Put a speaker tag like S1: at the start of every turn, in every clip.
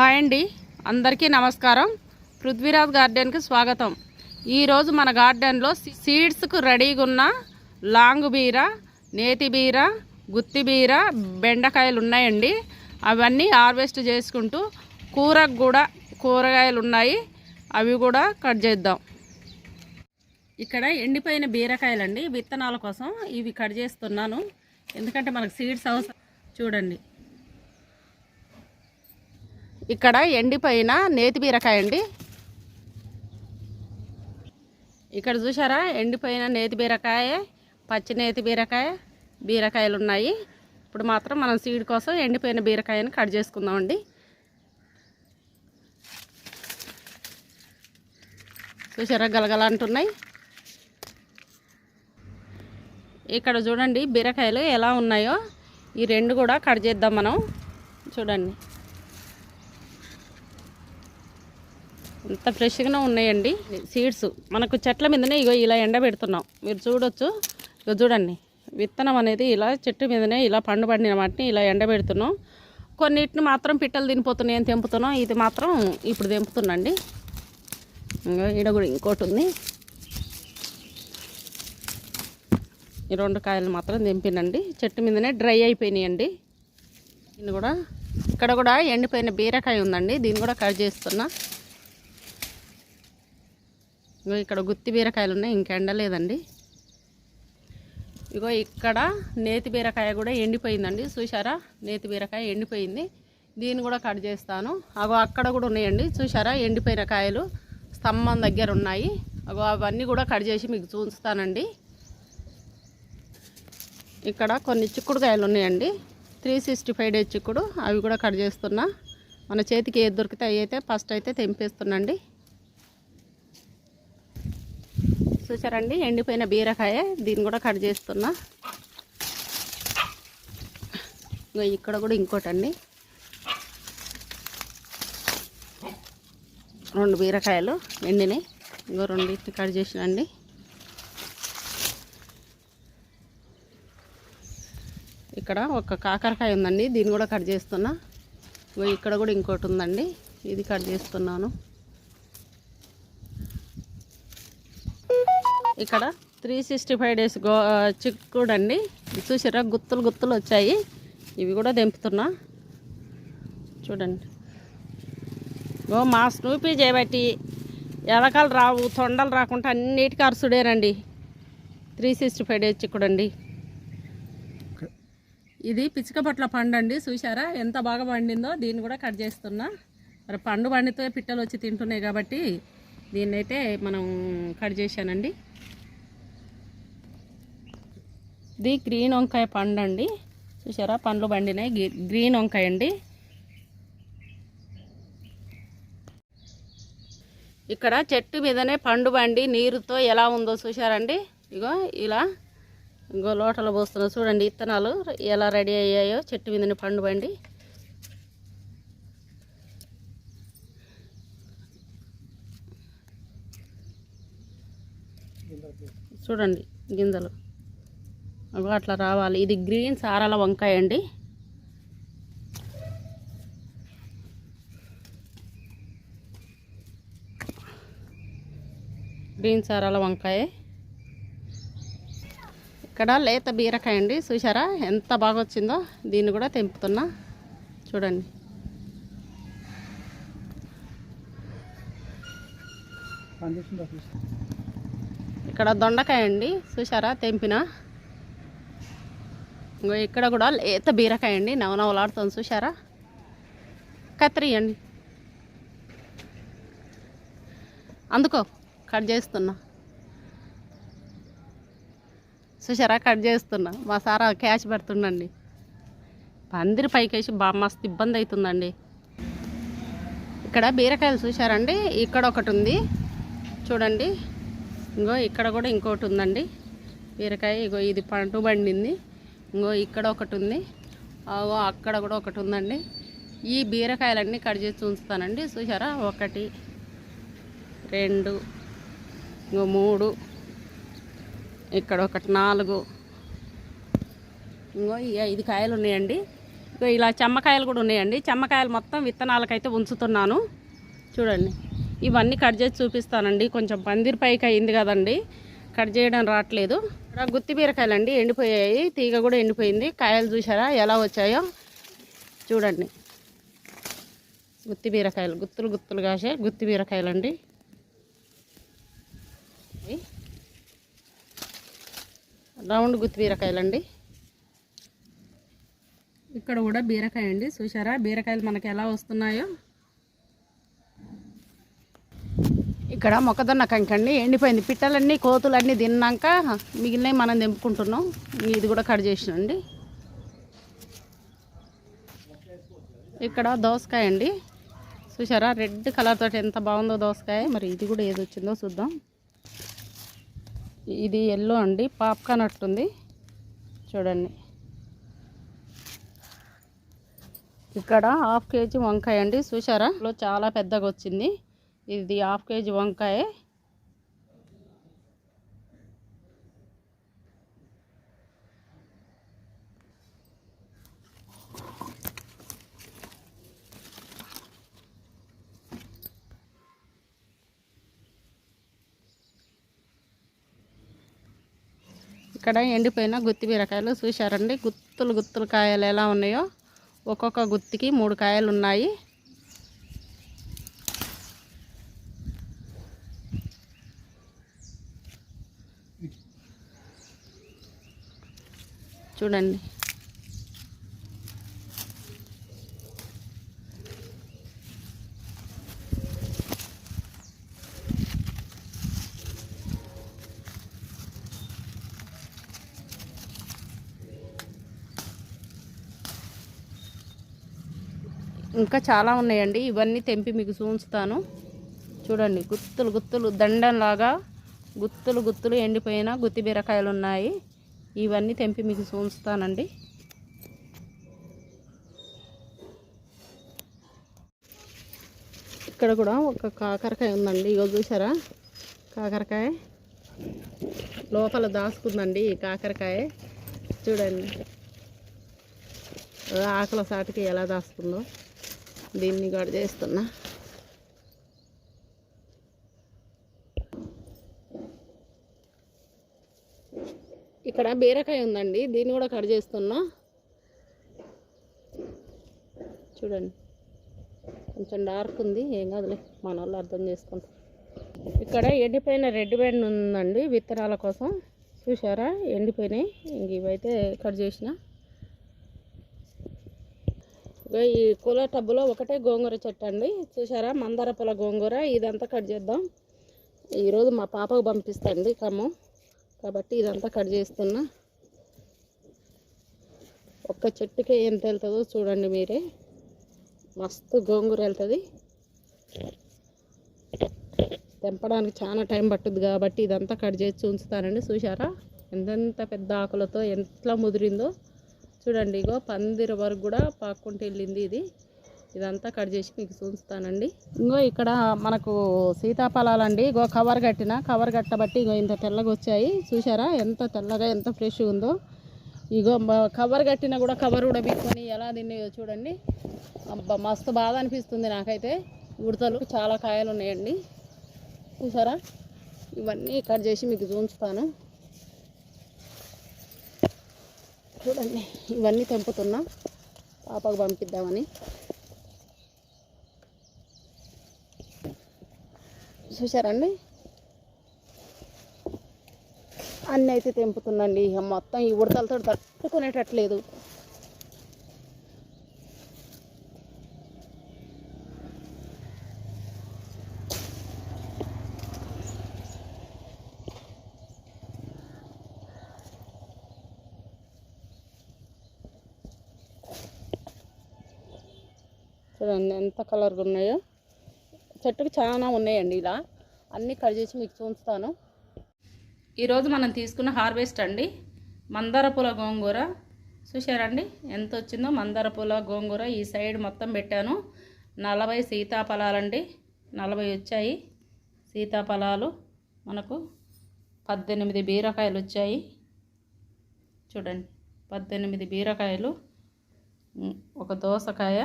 S1: Hi అండి. అందరికీ నమస్కారం. పృథ్వీరాజ్ గార్డెన్కి స్వాగతం. ఈరోజు మన గార్డెన్లో సీడ్స్కు రెడీగా ఉన్న లాంగ్ బీర నేతి బీర గుత్తి బీర బెండకాయలు ఉన్నాయండి. అవన్నీ హార్వెస్ట్ చేసుకుంటూ కూరకు కూడా కూరగాయలు ఉన్నాయి. అవి కూడా కట్ చేద్దాం. ఇక్కడ ఎండిపోయిన బీరకాయలండి. విత్తనాల కోసం ఇవి కట్ చేస్తున్నాను. ఎందుకంటే మనకు సీడ్స్ అవసరం. చూడండి. ఇక్కడ ఎండిపోయిన నేతి బీరకాయ అండి. ఇక్కడ చూసారా ఎండిపోయిన నేతి బీరకాయ పచ్చి నేతి బీరకాయ బీరకాయలు ఉన్నాయి. ఇప్పుడు మాత్రం మనం సీడ్ కోసం ఎండిపోయిన బీరకాయని కట్ చేసుకుందామండి. చూసారా గలగల అంటున్నాయి. ఇక్కడ చూడండి బీరకాయలు ఎలా ఉన్నాయో. ఈ రెండు కూడా కట్ చేద్దాం మనం. చూడండి. ఎంత ఫ్రెష్గానే ఉన్నాయండి. సీడ్స్. మనకు చెట్ల మీదనే ఇగో ఇలా ఎండబెడుతున్నాం మీరు చూడొచ్చు. ఇగో చూడండి. విత్తనం అనేది ఇలా చెట్టు మీదనే ఇలా పండు పండిన వాటిని ఇలా ఎండబెడుతున్నాం కొన్నిటిని మాత్రం పిట్టలు తినిపోతున్నాయి అని తెంపుతున్నాం. ఇది మాత్రం ఇప్పుడు తెంపుతున్నాండి. ఇంకో ఈడ కూడా ఇంకోటి ఉంది. ఈ రెండు కాయలు మాత్రం తెంపినండి. చెట్టు మీదనే డ్రై అయిపోయినాయండి. దీన్ని కూడా ఇక్కడ కూడా ఎండిపోయిన బీరకాయ ఉందండి. దీన్ని కూడా కట్ చేస్తున్నా. ఇక్కడ గుత్తి బీరకాయలు ఉన్నాయి ఇంక ఎండలేదండి. ఇగో ఇక్కడ నేతి బీరకాయ కూడా ఎండిపోయిందండి. చూసారా నేతి బీరకాయ ఎండిపోయింది. దీన్ని కూడా కట్ చేస్తాను. అగో అక్కడ కూడా ఉన్నాయండి. చూసారా ఎండిపోయిన కాయలు స్తంభం దగ్గర ఉన్నాయి. అగో అవన్నీ కూడా కట్ చేసి మీకు చూస్తానండి ఇక్కడ కొన్ని చిక్కుడుకాయలు ఉన్నాయండి. త్రీ సిక్స్టీ ఫైవ్ డేస్ చిక్కుడు అవి కూడా కట్ చేస్తున్నా. మన చేతికి ఏది దొరికితే అవి అయితే ఫస్ట్ అయితే తెంపేస్తున్నాండి. చూసారండి? ఎండిపోయిన బీరకాయ. దీన్ని కూడా కట్ చేస్తున్నా. ఇక్కడ కూడా ఇంకోటండి. రెండు బీరకాయలు ఎండినాయి. ఇంకో రెండింటిని కట్ చేసినండి. ఇక్కడ ఒక కాకరకాయ ఉందండి. దీన్ని కూడా కట్ చేస్తున్నా. ఇక్కడ కూడా ఇంకోటి ఉందండి. ఇది కట్ చేస్తున్నాను. ఇక్కడ త్రీ సిక్స్టీ ఫైవ్ డేస్ గో చిక్కుడు అండి చూసారా గుత్తులు గుత్తులు వచ్చాయి. ఇవి కూడా తెంపుతున్నా. చూడండి. ఓ మా స్నూపీ చేయబట్టి ఎలకలు రావు తొండలు రాకుండా అన్నిటికీ అరుసుడేనండి త్రీ సిక్స్టీ ఫైవ్ డేస్ చిక్కుడండి ఇది పిచ్చుక పట్ల పండు అండి చూసారా ఎంత బాగా పండిందో దీన్ని కూడా కట్ చేస్తున్నా. మరి పండు పండితే పిట్టలు వచ్చి తింటున్నాయి కాబట్టి దీన్నైతే మనం కట్ చేశానండి. ఇది గ్రీన్ వంకాయ పండు అండి చూసారా? పండ్లు పండినాయి. గ్రీన్ వంకాయ అండి. ఇక్కడ చెట్టు మీదనే పండు బండి నీరుతో ఎలా ఉందో చూసారండి ఇగో ఇలా ఇంకో లోటలో పోస్తున్నా చూడండి ఇత్తనాలు ఎలా రెడీ అయ్యాయో చెట్టు మీదనే పండు బండి చూడండి గింజలు. అవి అట్లా రావాలి. ఇది గ్రీన్ సారాల వంకాయ అండి. గ్రీన్ సారాల వంకాయ. ఇక్కడ లేత బీరకాయ అండి. చూసారా ఎంత బాగా వచ్చిందో దీన్ని కూడా తెంపుతున్నా. చూడండి. ఇక్కడ దొండకాయ అండి. చూసారా తెంపిన. ఇంకో ఇక్కడ కూడా లేత బీరకాయ అండి. నవనవలాడుతుంది. చూసారా కత్తిరియండి అందుకో కట్ చేస్తున్నా. చూసారా కట్ చేస్తున్నా. మా సారా క్యాచ్ పెడుతుండండి. పందిరి పైకేసి బాగా మస్తు ఇబ్బంది అవుతుందండి ఇక్కడ బీరకాయలు చూసారండి ఇక్కడ ఒకటి ఉంది. చూడండి. ఇంకో ఇక్కడ కూడా ఇంకోటి ఉందండి. బీరకాయ ఇగో ఇది పండు పండింది. ఇంకో ఇక్కడ ఒకటి ఉంది. అగో అక్కడ కూడా ఒకటి ఉందండి. ఈ బీరకాయలన్నీ కట్ చేసి ఉంచుతానండి. చూసారా ఒకటి రెండు ఇంకో మూడు ఇక్కడ ఒకటి నాలుగు. ఇంకో ఈ ఐదు కాయలు ఉన్నాయండి. ఇగో ఇలా చెమ్మకాయలు కూడా ఉన్నాయండి. చెమ్మకాయలు మొత్తం విత్తనాలకైతే ఉంచుతున్నాను. చూడండి. ఇవన్నీ కట్ చేసి చూపిస్తానండి. కొంచెం పందిరి పైకి అయింది కదండి. కట్ చేయడం రావట్లేదు. ఇక్కడ గుత్తి బీరకాయలు అండి ఎండిపోయాయి. తీగ కూడా ఎండిపోయింది. కాయలు చూసారా ఎలా వచ్చాయో చూడండి. గుత్తి బీరకాయలు. గుత్తులు గుత్తులు కాసే గుత్తి బీరకాయలు అండి రౌండ్ గుత్తి బీరకాయలు అండి ఇక్కడ కూడా బీరకాయ అండి చూసారా బీరకాయలు మనకు ఎలా వస్తున్నాయో? ఇక్కడ మొక్కజొన్న కంకండి ఎండిపోయింది. పిట్టలన్నీ కోతులన్నీ తిన్నాక మిగిలినవి మనం తెంపుకుంటున్నాం. ఇది కూడా కట్ చేసినండి ఇక్కడ దోసకాయ అండి. చూసారా రెడ్ కలర్ తోటి ఎంత బాగుందో దోసకాయ. మరి ఇది కూడా ఏది వచ్చిందో చూద్దాం. ఇది ఎల్లో అండి. పాప్కార్న్ అట్టుంది. చూడండి. ఇక్కడ హాఫ్ కేజీ వంకాయ అండి. చూసారా లో చాలా పెద్దగా వచ్చింది. ఇది హాఫ్ కేజీ వంకాయ. ఇక్కడ ఎండిపోయిన గుత్తి బీరకాయలు చూశారండి? గుత్తులు గుత్తులు కాయలు ఎలా ఉన్నాయో? ఒక్కొక్క గుత్తికి మూడు కాయలు ఉన్నాయి. చూడండి. ఇంకా చాలా ఉన్నాయండి. ఇవన్నీ తెంపి మీకు చూస్తాను చూడండి గుత్తులు గుత్తులు దండంలాగా గుత్తులు గుత్తులు ఎండిపోయిన గుత్తి బీరకాయలు ఉన్నాయి. ఇవన్నీ తెంపి మీకు చూస్తానండి ఇక్కడ కూడా ఒక కాకరకాయ ఉందండి. ఇగో చూసారా? కాకరకాయ లోపల దాచుకుందండి ఈ కాకరకాయ. చూడండి. ఆకల సాటికి ఎలా దాస్తుందో. దీన్ని కూడా చేస్తున్నా. ఇక్కడ బీరకాయ ఉందండి. దీన్ని కూడా కట్ చేస్తున్నా. చూడండి. కొంచెం డార్క్ ఉంది. ఏం కాదులే. మన వాళ్ళు అర్థం చేసుకుంటాం ఇక్కడ ఎండిపోయిన రెడ్ బెండ్ ఉందండి విత్తనాల కోసం. చూసారా ఎండిపోయినాయి. ఇంక ఇవైతే కట్ చేసిన. ఈ కూల టబ్బులో ఒకటే గోంగూర చెట్టు అండి. చూసారా మందార పొల గోంగూర. ఇదంతా కట్ చేద్దాం. ఈరోజు మా పాపకు పంపిస్తండి ఖమ్మం కాబట్టి ఇదంతా కట్ చేస్తున్నా. ఒక్క చెట్టుకే ఎంత వెళ్తుందో చూడండి మీరే. మస్తు గోంగూర వెళ్తుంది తెంపడానికి చాలా టైం పట్టుద్ది కాబట్టి ఇదంతా కట్ చేసి ఉంచుతానండి. చూసారా ఎంతెంత పెద్ద ఆకులతో ఎంత ముదిరిందో. చూడండి ఇగో పందిరి వరకు కూడా పాక్కుంటూ వెళ్ళింది ఇది. ఇదంతా కట్ చేసి మీకు చూస్తానండి ఇంకో ఇక్కడ మనకు సీతాఫలాలండి ఇగో కవర్ కట్టిన కవర్ కట్టబట్టి ఇగో ఇంత తెల్లగా వచ్చాయి. చూసారా ఎంత తెల్లగా ఎంత ఫ్రెష్గా ఉందో. ఇగో కవర్ కట్టినా కూడా కవర్ కూడా బిక్కొని ఎలా తిన్నాయో చూడండి. అబ్బా మస్తు బాధ అనిపిస్తుంది నాకైతే. ఉడతలు చాలా కాయలు ఉన్నాయండి. చూసారా ఇవన్నీ కట్ చేసి మీకు చూపిస్తాను. చూడండి ఇవన్నీ తెంపుతున్నా. పాపకు పంపిద్దామని. చూసారండి అన్నీ అయితే తెంపుతుందండి. ఇక మొత్తం ఈ ఉడతలతో తట్టుకునేటట్లేదు. చూడండి ఎంత కలర్గా ఉన్నాయో. చెట్టుకు చాలా ఉన్నాయండి ఇలా. అన్నీ కట్ చేసి మీకు చూస్తాను ఈరోజు మనం తీసుకున్న హార్వెస్ట్ అండి. మందార పూల గోంగూర. చూశారండి ఎంత వచ్చిందో మందార పూల గోంగూర ఈ సైడ్ మొత్తం పెట్టాను. నలభై సీతాఫలాలండి. నలభై వచ్చాయి సీతాఫలాలు. మనకు పద్దెనిమిది బీరకాయలు వచ్చాయి. చూడండి పద్దెనిమిది బీరకాయలు. ఒక దోసకాయ.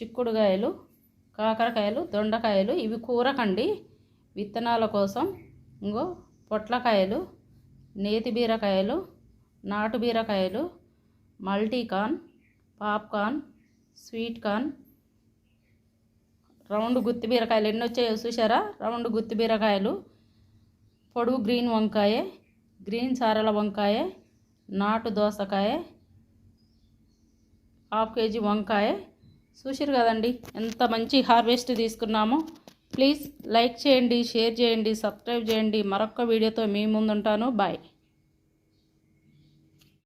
S1: చిక్కుడుకాయలు కాకరకాయలు దొండకాయలు ఇవి కూరకండి. విత్తనాల కోసం ఇంకో పొట్లకాయలు నేతి బీరకాయలు నాటు బీరకాయలు మల్టీకాన్ పాప్కార్న్ స్వీట్ కార్న్ రౌండ్ గుత్తి బీరకాయలు ఎన్ని వచ్చాయో చూసారా రౌండ్ గుత్తి బీరకాయలు పొడుగు గ్రీన్ వంకాయ గ్రీన్ సారల వంకాయ నాటు దోసకాయ హాఫ్ కేజీ వంకాయ చూసారు కదండి ఎంత మంచి హార్వెస్ట్ తీసుకున్నామో. ప్లీజ్ లైక్ చేయండి షేర్ చేయండి సబ్స్క్రైబ్ చేయండి. మరొక వీడియోతో మీ ముందుంటాను. బాయ్.